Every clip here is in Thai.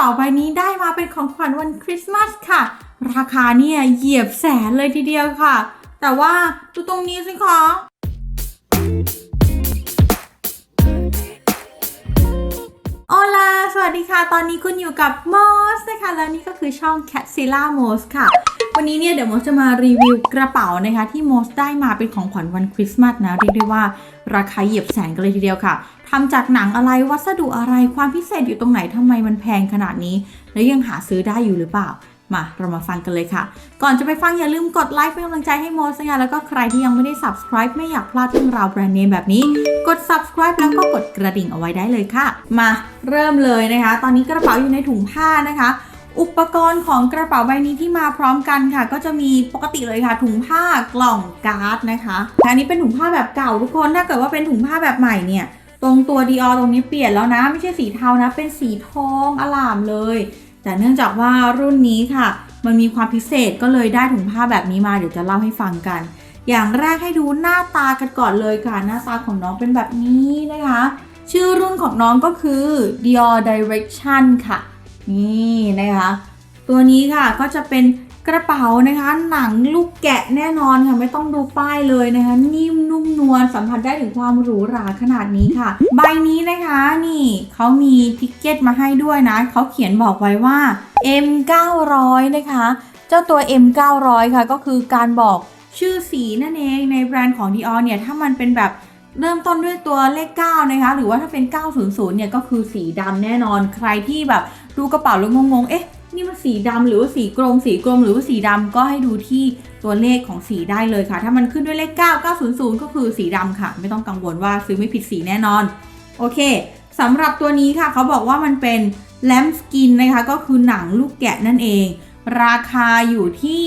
ป๋าใบนี้ได้มาเป็นของขวัญวันคริสต์มาสค่ะ ราคาเนี่ยเหยียบแสนเลยทีเดียวค่ะ แต่ว่าดูตรงนี้สิคะโอลาสวัสดีค่ะ ตอนนี้คุณอยู่กับมอสนะคะ แล้วนี่ก็คือช่อง c a t z i l l a m o s ค่ะ วันนี้เนี่ยเดี๋ยวมอสจะมารีวิวกระเป๋านะคะที่มอสได้มาเป็นของขวัญวันคริสต์มาสนะเรียกได้ว่าราคาเหยียบแสนกันเลยทีเดียวค่ะทำจากหนังอะไรวัสดุอะไรความพิเศษอยู่ตรงไหนทำไมมันแพงขนาดนี้ แล้วยังหาซื้อได้อยู่หรือเปล่ามาเรามาฟังกันเลยค่ะ ก่อนจะไปฟังอย่าลืมกดไลค์เป็นกำลังใจให้โมสนะคะแล้วก็ใครที่ยังไม่ได้ subscribe ไม่อยากพลาดเรื่องราวแบรนด์เนมแบบนี้ กด subscribe แล้วก็กดกระดิ่งเอาไว้ได้เลยค่ะ มาเริ่มเลยนะคะ ตอนนี้กระเป๋าอยู่ในถุงผ้านะคะ อุปกรณ์ของกระเป๋าใบนี้ที่มาพร้อมกันค่ะ ก็จะมีปกติเลยค่ะ ถุงผ้ากล่องการ์ดนะคะแต่อันนี้เป็นถุงผ้าแบบเก่าทุกคนถ้าเกิดว่าเป็นถุงผ้าแบบใหม่เนี่ย ตรงตัวดีออตรงนี้เปลี่ยนแล้วนะ ไม่ใช่สีเทานะ เป็นสีทองอลามเลย แต่เนื่องจากว่ารุ่นนี้ค่ะ มันมีความพิเศษก็เลยได้ถุงผ้าแบบนี้มาเดี๋ยวจะเล่าให้ฟังกัน อย่างแรกให้ดูหน้าตากันก่อนเลยค่ะ หน้าตาของน้องเป็นแบบนี้นะคะ ชื่อรุ่นของน้องก็คือ Dior Direction ค่ะ นี่นะคะ ตัวนี้ค่ะก็จะเป็นกระเป๋านะคะ หนังลูกแกะแน่นอนค่ะ ไม่ต้องดูป้ายเลยนะคะ นิ่มนุ่มนวลสัมผัสได้ถึงความหรูหราขนาดนี้ค่ะ ใบนี้นะคะนี่เขามีทิกเก็ตมาให้ด้วยนะเขาเขียนบอกไว้ว่า M 900 นะคะ เจ้าตัว M 900 ค่ะ ก็คือการบอกชื่อสีนั่นเองในแบรนด์ของ Dior เนี่ย ถ้ามันเป็นแบบ เริ่มต้นด้วยตัวเลข 9 นะคะ หรือว่าถ้าเป็น 900 เนี่ยก็คือสีดำแน่นอน ใครที่แบบดูกระเป๋าแล้วงงๆ เอ๊ะ นี่มันสีดำหรือว่าสีกรม สีกรมหรือว่าสีดำก็ให้ดูที่ตัวเลขของสีได้เลยค่ะ ถ้ามันขึ้นด้วยเลข 9 900 ก็คือสีดำค่ะ ไม่ต้องกังวลว่าซื้อไม่ผิดสีแน่นอน โอเคสำหรับตัวนี้ค่ะ เขาบอกว่ามันเป็นแลมสกินนะคะ ก็คือหนังลูกแกะนั่นเอง ราคาอยู่ที่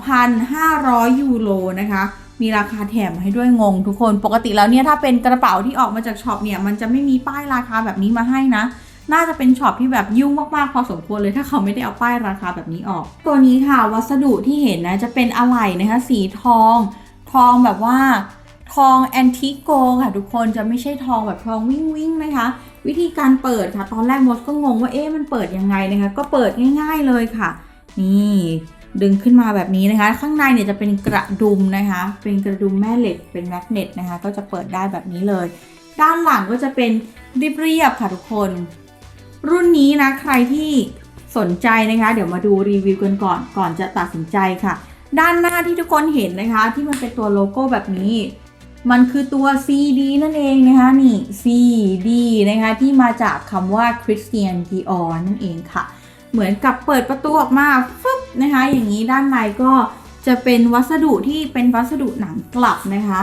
2,500 ยูโรนะคะ มีราคาแถมให้ด้วยงงทุกคน ปกติแล้วเนี่ยถ้าเป็นกระเป๋าที่ออกมาจากช็อปเนี่ยมันจะไม่มีป้ายราคาแบบนี้มาให้นะ น่าจะเป็นช็อปที่แบบยุ่งมากๆพอสมควรเลยถ้าเขาไม่ได้เอาป้ายราคาแบบนี้ออก ตัวนี้ค่ะวัสดุที่เห็นนะจะเป็นอะไหล่นะคะสีทอง ทองแบบว่าทองแอนทิโกค่ะทุกคนจะไม่ใช่ทองแบบทองวิ่งวิ่งๆนะคะ วิธีการเปิดค่ะ ตอนแรกมดก็งงว่าเอ๊ะมันเปิดยังไงนะคะ ก็เปิดง่าย ๆเลยค่ะ นี่ ดึงขึ้นมาแบบนี้นะคะ ข้างในเนี่ยจะเป็นกระดุมนะคะ เป็นกระดุมแม่เหล็กเป็นแมกเนตนะคะ ก็จะเปิดได้แบบนี้เลย ด้านหลังก็จะเป็นเรียบๆค่ะทุกคน รุ่นนี้นะใครที่สนใจนะคะ เดี๋ยวมาดูรีวิวกันก่อนก่อนจะตัดสินใจค่ะ ด้านหน้าที่ทุกคนเห็นนะคะ ที่มันเป็นตัวโลโก้แบบนี้ มันคือตัว CD นั่นเองนะคะนี่ CD นะคะที่มาจากคำว่า Christian Dior นั่นเองค่ะ เหมือนกับเปิดประตูออกมาฟึบนะคะ อย่างนี้ด้านในก็จะเป็นวัสดุที่เป็นวัสดุหนังกลับนะคะ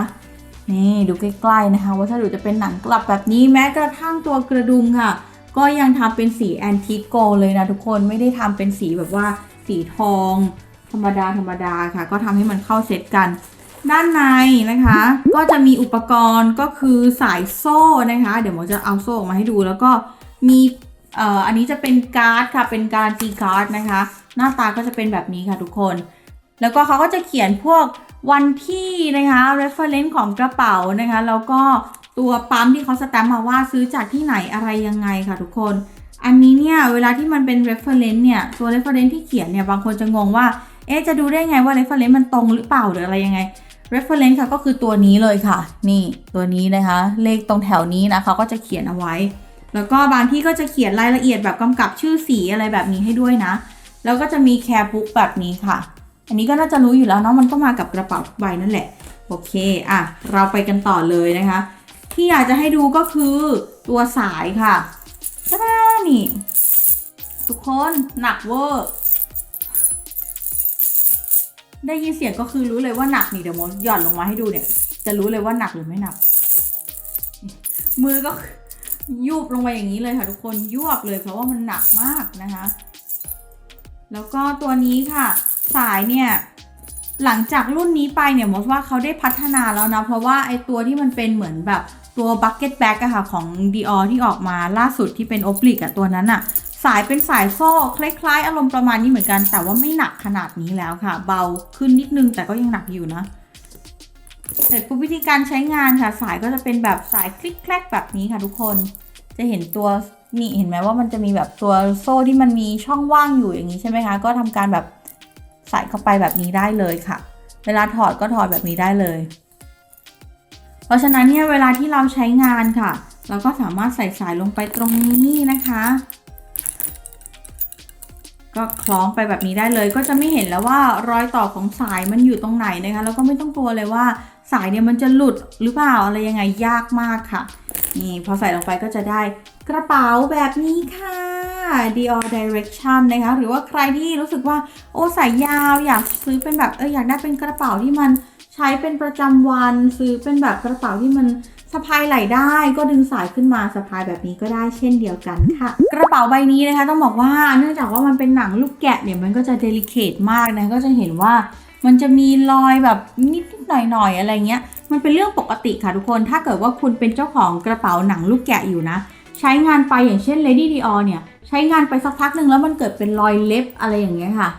นี่ดูใกล้ๆนะคะ วัสดุจะเป็นหนังกลับแบบนี้แม้กระทั่งตัวกระดุมค่ะ ก็ยังทำเป็นสีแอนทิโกเลยนะทุกคนไม่ได้ทำเป็นสีแบบว่าสีทอง ธรรมดาธรรมดาค่ะ ก็ทำให้มันเข้าเซตกัน ด้านในนะคะ ก็จะมีอุปกรณ์ก็คือสายโซ่นะคะ เดี๋ยวหมอจะเอาโซ่ออกมาให้ดูแล้วก็มี เอ่ออันนี้จะเป็นการ์ดค่ะเป็นการซีการ์ดนะคะ หน้าตาก็จะเป็นแบบนี้ค่ะทุกคน แล้วก็เขาก็จะเขียนพวกวันที่นะคะ reference ของกระเป๋านะคะ แล้วก็ตัวปั๊มที่เขาสแตมป์มาว่าซื้อจากที่ไหนอะไรยังไงค่ะทุกคน อันนี้เนี่ยเวลาที่มันเป็น reference เนี่ยตัว reference ที่เขียนเนี่ยบางคนจะงงว่าเอ๊ะจะดูได้ไงว่า reference มันตรงหรือเปล่าหรืออะไรยังไง reference ค่ะก็คือตัวนี้เลยค่ะ นี่ตัวนี้นะคะ เลขตรงแถวนี้นะเขาก็จะเขียนเอาไว้ แล้วก็บางที่ก็จะเขียนรายละเอียดแบบกำกับชื่อสีอะไรแบบนี้ให้ด้วยนะ แล้วก็จะมีแคร์บุ๊กแบบนี้ค่ะ อันนี้ก็น่าจะรู้อยู่แล้วเนาะมันก็มากับกระเป๋าทุกใบนั่นแหละ โอเค อะ เราไปกันต่อเลยนะคะ ที่อยากจะให้ดูก็คือตัวสายค่ะตะดานี่ทุกคนหนักเวอร์ ได้ยินเสียงก็คือรู้เลยว่าหนักนี่เดี๋ยวมดหย่อนลงมาให้ดูเนี่ย จะรู้เลยว่าหนักหรือไม่หนัก มือก็ ยุบลงมาอย่างนี้เลยค่ะทุกคนยวบเลยเพราะว่ามันหนักมากนะคะ แล้วก็ตัวนี้ค่ะ สายเนี่ยหลังจากรุ่นนี้ไปเนี่ยมดว่าเขาได้พัฒนาแล้วนะ เพราะว่าไอตัวที่มันเป็นเหมือนแบบตัว bucket bag อะค่ะของ Dior ที่ออกมาล่าสุดที่เป็น oblique อะตัวนั้นอะสายเป็นสายโซ่คล้ายๆ อารมณ์ประมาณนี้เหมือนกัน แต่ว่าไม่หนักขนาดนี้แล้วค่ะ เบาขึ้นนิดนึงแต่ก็ยังหนักอยู่นะ เสร็จปุ๊บวิธีการใช้งานค่ะ สายก็จะเป็นแบบสายคลิกแคลกแบบนี้ค่ะทุกคน จะเห็นตัวนี่เห็นไหมว่ามันจะมีแบบตัวโซ่ที่มันมีช่องว่างอยู่อย่างนี้ใช่ไหมคะ ก็ทำการแบบใส่เข้าไปแบบนี้ได้เลยค่ะ เวลาถอดก็ถอดแบบนี้ได้เลย เพราะฉะนั้นเนี่ยเวลาที่เราใช้งานค่ะ เราก็สามารถใส่สายลงไปตรงนี้นะคะ ก็คล้องไปแบบนี้ได้เลย ก็จะไม่เห็นแล้วว่ารอยต่อของสายมันอยู่ตรงไหนนะคะ แล้วก็ไม่ต้องกลัวเลยว่า สายเนี่ยมันจะหลุดหรือเปล่าอะไรยังไงยากมากค่ะ นี่พอใส่ลงไปก็จะได้กระเป๋าแบบนี้ค่ะ Dior Direction นะคะ หรือว่าใครที่รู้สึกว่าโอ้ใส่ยาวอยากซื้อเป็นแบบเอออยากได้เป็นกระเป๋าที่มันใช้เป็นประจำวันซื้อเป็นแบบกระเป๋าที่มันสะพายไหลได้ก็ดึงสายขึ้นมาสะพายแบบนี้ก็ได้เช่นเดียวกันค่ะ กระเป๋าใบนี้นะคะต้องบอกว่าเนื่องจากว่ามันเป็นหนังลูกแกะเนี่ยมันก็จะเดลิเคทมากนะก็จะเห็นว่า มันจะมีรอยแบบนิดๆหน่อยๆอะไรเงี้ย มันเป็นเรื่องปกติค่ะทุกคน ถ้าเกิดว่าคุณเป็นเจ้าของกระเป๋าหนังลูกแกะอยู่นะ ใช้งานไปอย่างเช่น Lady Dior เนี่ย ใช้งานไปสักพักหนึ่งแล้วมันเกิดเป็นรอยเล็บอะไรอย่างเงี้ยค่ะ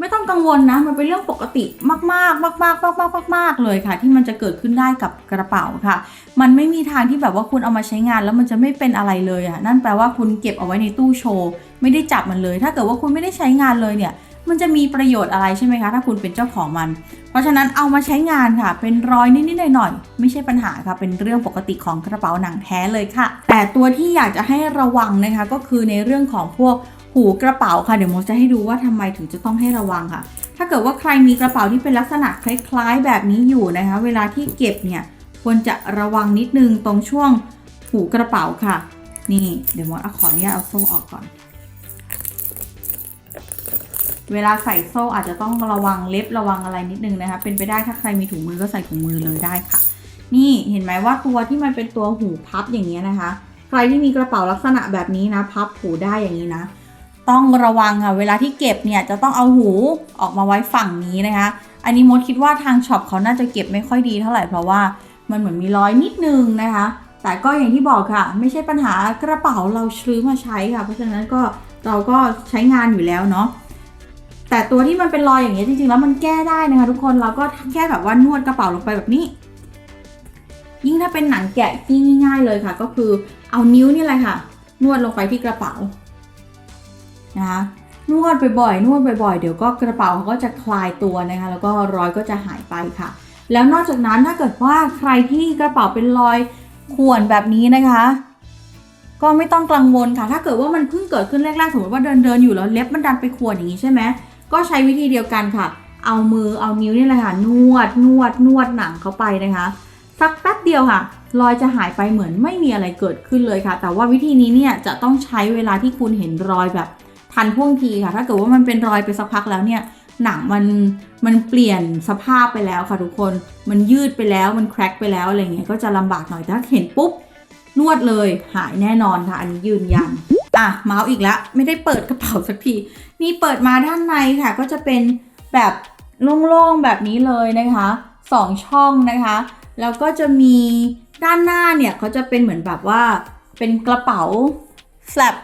ไม่ต้องกังวลนะ มันเป็นเรื่องปกติมากๆ มากๆมากๆมากๆมากๆเลยค่ะ ที่มันจะเกิดขึ้นได้กับกระเป๋าค่ะ มันไม่มีทางที่แบบว่าคุณเอามาใช้งานแล้วมันจะไม่เป็นอะไรเลยอะ นั่นแปลว่าคุณเก็บเอาไว้ในตู้โชว์ ไม่ได้จับมันเลย ถ้าเกิดว่าคุณไม่ได้ใช้งานเลยเนี่ย มันจะมีประโยชน์อะไรใช่ไหมคะ ถ้าคุณเป็นเจ้าของมัน เพราะฉะนั้นเอามาใช้งานค่ะ เป็นรอยนิดๆหน่อยๆไม่ใช่ปัญหาค่ะ เป็นเรื่องปกติของกระเป๋าหนังแท้เลยค่ะ แต่ตัวที่อยากจะให้ระวังนะคะ ก็คือในเรื่องของพวกหูกระเป๋าค่ะ เดี๋ยวโมจะให้ดูว่าทำไมถึงจะต้องให้ระวังค่ะ ถ้าเกิดว่าใครมีกระเป๋าที่เป็นลักษณะคล้าย ๆ แบบนี้อยู่นะคะ เวลาที่เก็บเนี่ยควรจะระวังนิดนึงตรงช่วงหูกระเป๋าค่ะ นี่เดี๋ยวโมเอาขออนุญาตเอาโซ่ออกก่อน เวลาใส่โซ่อาจจะต้องระวังเล็บระวังอะไรนิดนึงนะคะ เป็นไปได้ถ้าใครมีถุงมือก็ใส่ถุงมือเลยได้ค่ะ นี่เห็นไหมว่าตัวที่มันเป็นตัวหูพับอย่างเงี้นะคะ ใครที่มีกระเป๋าลักษณะแบบนี้นะพับหูได้อย่างนี้นะ ต้องระวังค่ะเวลาที่เก็บเนี่ยจะต้องเอาหูออกมาไว้ฝั่งนี้นะคะ อันนี้มดคิดว่าทางช็อปเขาน่าจะเก็บไม่ค่อยดีเท่าไหร่เพราะว่ามันเหมือนมีรอยนิดนึงนะคะแต่ก็อย่างที่บอกค่ะ ไม่ใช่ปัญหากระเป๋าเราซื้อมาใช้ค่ะ เพราะฉะนั้นก็เราก็ใช้งานอยู่แล้วเนาะ แต่ตัวที่มันเป็นรอยอย่างเงี้ยจริงๆแล้วมันแก้ได้นะคะ ทุกคนเราก็แค่แบบว่านวดกระเป๋าลงไปแบบนี้ ยิ่งถ้าเป็นหนังแกะที่ง่ายๆเลยค่ะ ก็คือเอานิ้วนี่แหละค่ะ นวดลงไปที่กระเป๋านะคะนวดบ่อยๆนวดบ่อยๆ เดี๋ยวก็กระเป๋าเขาก็จะคลายตัวนะคะ แล้วก็รอยก็จะหายไปค่ะ แล้วนอกจากนั้นถ้าเกิดว่าใครที่กระเป๋าเป็นรอยข่วนแบบนี้นะคะ ก็ไม่ต้องกังวลค่ะ ถ้าเกิดว่ามันเพิ่งเกิดขึ้นแรกๆสมมติว่าเดินเดินๆอยู่แล้วเล็บมันดันไปข่วนอย่างนี้ใช่ไหม ก็ใช้วิธีเดียวกันค่ะ เอามือเอานิ้วนี่แหละค่ะ นวดนวดนวดหนังเข้าไปนะคะ สักแป๊บเดียวค่ะ รอยจะหายไปเหมือนไม่มีอะไรเกิดขึ้นเลยค่ะ แต่ว่าวิธีนี้เนี่ยจะต้องใช้เวลาที่คุณเห็นรอยแบบทันท่วงทีค่ะ ถ้าเกิดว่ามันเป็นรอยไปสักพักแล้วเนี่ยหนังมันมันเปลี่ยนสภาพไปแล้วค่ะทุกคน มันยืดไปแล้วมันแคร็กไปแล้วอะไรเงี้ยก็จะลำบากหน่อยแต่ถ้าเห็นปุ๊บนวดเลยหายแน่นอนค่ะ อันนี้ยืนยัน อะเมาส์อีกแล้วไม่ได้เปิดกระเป๋าสักที นี่เปิดมาด้านในค่ะ ก็จะเป็นแบบโล่งๆแบบนี้เลยนะคะสองช่องนะคะ แล้วก็จะมีด้านหน้าเนี่ยเขาจะเป็นเหมือนแบบว่าเป็นกระเป๋าแฟลป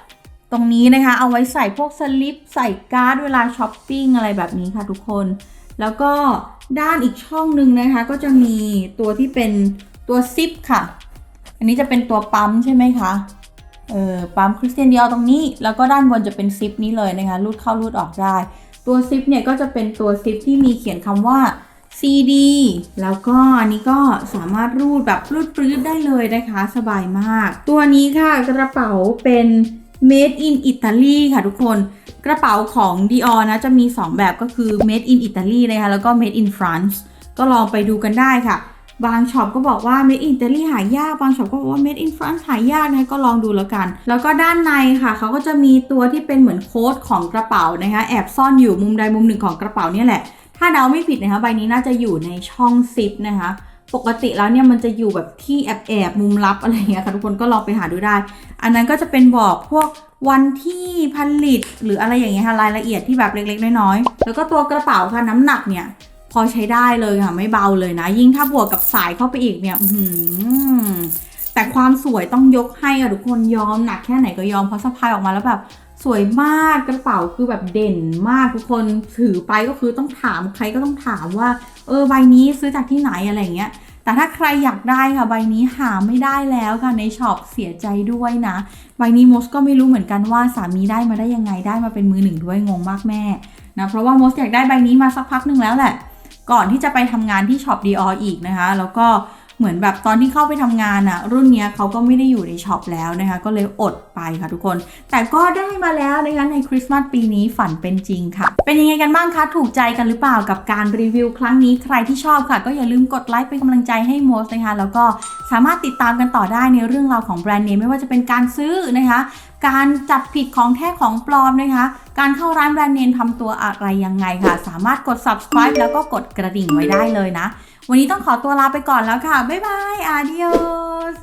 ตรงนี้นะคะ เอาไว้ใส่พวกสลิปใส่การ์ดเวลาช้อปปิ้งอะไรแบบนี้ค่ะทุกคน แล้วก็ด้านอีกช่องหนึ่งนะคะ ก็จะมีตัวที่เป็นตัวซิปค่ะ อันนี้จะเป็นตัวปั๊มใช่ไหมคะ เออปั๊มคริสเตียนดีอตรงนี้ แล้วก็ด้านบนจะเป็นซิปนี้เลยนะคะรูดเข้ารูดออกได้ ตัวซิปเนี่ยก็จะเป็นตัวซิปที่มีเขียนคำว่า CD แล้วก็อันนี้ก็สามารถรูดแบบรูดปรื้ดได้เลยนะคะ สบายมาก ตัวนี้ค่ะกระเป๋าเป็น made in Italy ค่ะทุกคน กระเป๋าของ Dior นะ จะมี 2 แบบก็คือ made in Italy นะคะแล้วก็ made in France ก็ลองไปดูกันได้ค่ะ บางช็อปก็บอกว่า made in Italy หายาก บางช็อปก็บอกว่า made in France หายากนะก็ลองดูแล้วกัน แล้วก็ด้านในค่ะ เขาก็จะมีตัวที่เป็นเหมือนโค้ดของกระเป๋านะคะ แอบซ่อนอยู่มุมใดมุมหนึ่งของกระเป๋าเนี่ยแหละ ถ้าเดาไม่ผิดนะคะ ใบนี้น่าจะอยู่ในช่องซิปนะคะ ปกติแล้วเนี่ยมันจะอยู่แบบที่แอบแอบมุมลับอะไรเงี้ยค่ะทุกคนก็ลองไปหาดูได้ อันนั้นก็จะเป็นบอกพวกวันที่ผลิตหรืออะไรอย่างเงี้ยค่ะรายละเอียดที่แบบเล็กๆน้อยๆ แล้วก็ตัวกระเป๋าค่ะน้ำหนักเนี่ย พอใช้ได้เลยค่ะไม่เบาเลยนะ ยิ่งถ้าบวกกับสายเข้าไปอีกเนี่ยแต่ความสวยต้องยกให้อะทุกคนยอมหนักแค่ไหนก็ยอมเพราะสะพายออกมาแล้วแบบสวยมากกระเป๋าคือแบบเด่นมากทุกคนถือไปก็คือต้องถามใครก็ต้องถามว่า เออใบนี้ซื้อจากที่ไหนอะไรเงี้ย แต่ถ้าใครอยากได้ค่ะ ใบนี้หาไม่ได้แล้วค่ะในช็อปเสียใจด้วยนะ ใบนี้มสก็ไม่รู้เหมือนกันว่าสามีได้มาได้ยังไงได้มาเป็นมือหนึ่งด้วยงงมากแม่นะเพราะว่ามสอยากได้ใบนี้มาสักพักหนึ่งแล้วแหละ ก่อนที่จะไปทำงานที่ช็อปดีอออีกนะคะ แล้วก็เหมือนแบบตอนที่เข้าไปทำงานอะรุ่นเนี้ยเขาก็ไม่ได้อยู่ในช็อปแล้วนะคะ ก็เลยอดไปค่ะทุกคน แต่ก็ได้มาแล้วนะคะในคริสต์มาสปีนี้ฝันเป็นจริงค่ะ เป็นยังไงกันบ้างคะ ถูกใจกันหรือเปล่ากับการรีวิวครั้งนี้ใครที่ชอบค่ะ ก็อย่าลืมกดไลค์เป็นกำลังใจให้โมสนะคะ แล้วก็สามารถติดตามกันต่อได้ในเรื่องราวของแบรนด์เนมไม่ว่าจะเป็นการซื้อนะคะ การจับผิดของแท้ของปลอมนะคะ การเข้าร้านแบรนด์เนมทำตัวอะไรยังไงค่ะ สามารถกด subscribe แล้วก็กดกระดิ่งไว้ได้เลยนะ วันนี้ต้องขอตัวลาไปก่อนแล้วค่ะ บ๊ายบายอาดิ os